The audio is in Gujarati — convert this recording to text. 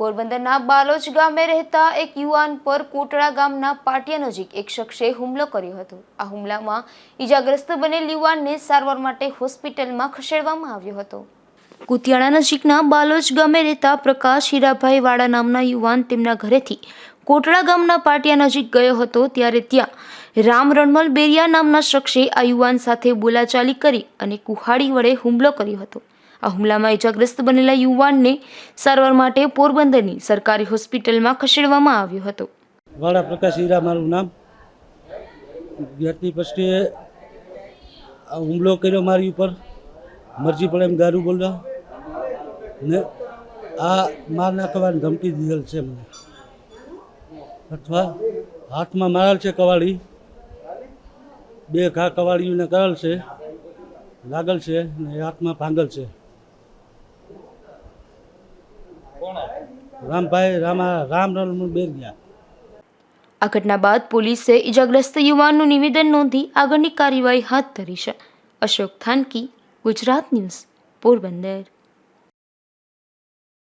પોરબંદરના બાલોજ ગામે રહેતા એક યુવાન પર કોટડા ગામના પાટિયા નજીક એક શખ્સે હુમલો કર્યો હતો. આ હુમલામાં ઈજાગ્રસ્ત બનેલ યુવાનને સારવાર માટે હોસ્પિટલમાં ખસેડવામાં આવ્યો હતો. કુતિયાણા નજીકના બાલોજ ગામે રહેતા પ્રકાશ હીરાભાઈ વાળા નામના યુવાન તેમના ઘરેથી કોટડા ગામના પાટિયા નજીક ગયો હતો ત્યારે ત્યાં રામ રણમલ બેરિયા નામના શખ્સે આ યુવાન સાથે બોલાચાલી કરી અને કુહાડી વડે હુમલો કર્યો હતો. આ હુમલામાં ઇજાગ્રસ્ત બનેલા યુવાનને સારવાર માટે પોરબંદરની સરકારી હોસ્પિટલમાં ખસેડવામાં આવ્યો હતો. વાળા પ્રકાશ હીરા મારું નામ. પછી આ હુમલો કર્યો મારી ઉપર. મરજી પડે એમ ગારું બોલ્યા ને આ માર નાખવાની ધમકી દીધેલ છે મને. અથવા હાથમાં મારેલ છે કવાળી બે ઘા કવાળીઓને કરેલ છે. લાગલ છે ને હાથમાં ભાંગલ છે. રામભાઈ રામા, રામ રણમલ બેર આ ઘટના બાદ પોલીસે ઇજાગ્રસ્ત યુવાનનું નિવેદન નોંધી આગળની કાર્યવાહી હાથ ધરી છે. અશોક થાનકી, ગુજરાત ન્યૂઝ, પોરબંદર.